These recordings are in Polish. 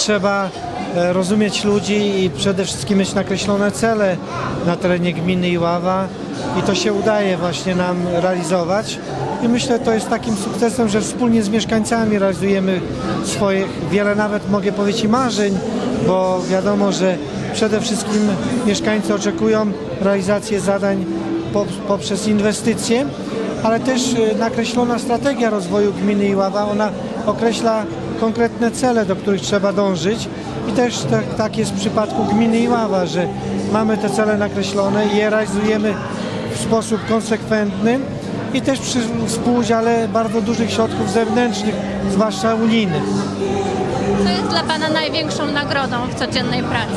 trzeba e, rozumieć ludzi i przede wszystkim mieć nakreślone cele na terenie gminy Iława i to się udaje właśnie nam realizować. I myślę, to jest takim sukcesem, że wspólnie z mieszkańcami realizujemy swoje, wiele nawet mogę powiedzieć marzeń, bo wiadomo, że przede wszystkim mieszkańcy oczekują realizacji zadań po- poprzez inwestycje, ale też e, nakreślona strategia rozwoju gminy Iława, ona określa konkretne cele, do których trzeba dążyć i też tak, tak jest w przypadku gminy Iława, że mamy te cele nakreślone i je realizujemy w sposób konsekwentny i też przy współudziale bardzo dużych środków zewnętrznych, zwłaszcza unijnych. Co jest dla Pana największą nagrodą w codziennej pracy?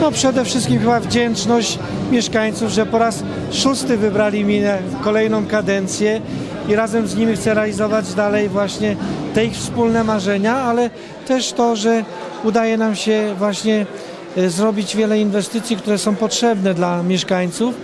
No przede wszystkim chyba wdzięczność mieszkańców, że po raz szósty wybrali mnie w kolejną kadencję i razem z nimi chcę realizować dalej właśnie te ich wspólne marzenia, ale też to, że udaje nam się właśnie zrobić wiele inwestycji, które są potrzebne dla mieszkańców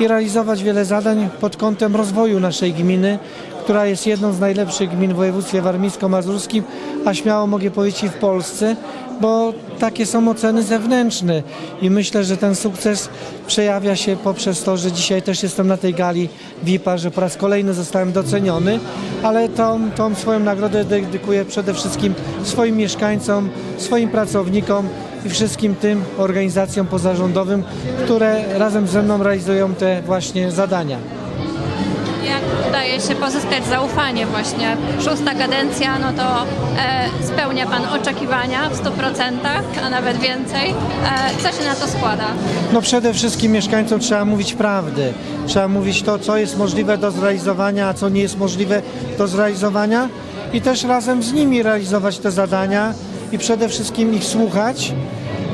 i realizować wiele zadań pod kątem rozwoju naszej gminy, która jest jedną z najlepszych gmin w województwie warmińsko-mazurskim, a śmiało mogę powiedzieć i w Polsce, bo takie są oceny zewnętrzne i myślę, że ten sukces przejawia się poprzez to, że dzisiaj też jestem na tej gali VIP-a, że po raz kolejny zostałem doceniony, ale tą, tą swoją nagrodę dedykuję przede wszystkim swoim mieszkańcom, swoim pracownikom i wszystkim tym organizacjom pozarządowym, które razem ze mną realizują te właśnie zadania. Jak udaje się pozyskać zaufanie właśnie? Szósta kadencja, no to e, spełnia Pan oczekiwania w 100%, a nawet więcej. E, co się na to składa? No przede wszystkim mieszkańcom trzeba mówić prawdę. Trzeba mówić to, co jest możliwe do zrealizowania, a co nie jest możliwe do zrealizowania i też razem z nimi realizować te zadania i przede wszystkim ich słuchać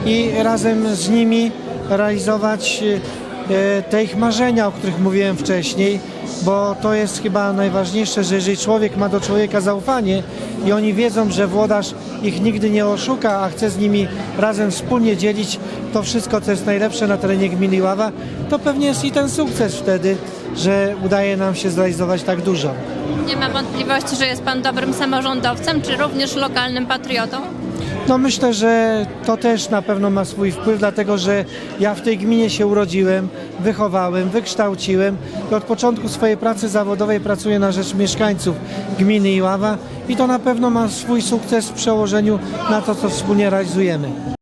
i razem z nimi realizować e, te ich marzenia, o których mówiłem wcześniej, bo to jest chyba najważniejsze, że jeżeli człowiek ma do człowieka zaufanie i oni wiedzą, że włodarz ich nigdy nie oszuka, a chce z nimi razem wspólnie dzielić to wszystko, co jest najlepsze na terenie gminy Iława, to pewnie jest i ten sukces wtedy, że udaje nam się zrealizować tak dużo. Nie ma wątpliwości, że jest Pan dobrym samorządowcem, czy również lokalnym patriotą? No myślę, że to też na pewno ma swój wpływ, dlatego że ja w tej gminie się urodziłem, wychowałem, wykształciłem i od początku swojej pracy zawodowej pracuję na rzecz mieszkańców gminy Iława i to na pewno ma swój sukces w przełożeniu na to, co wspólnie realizujemy.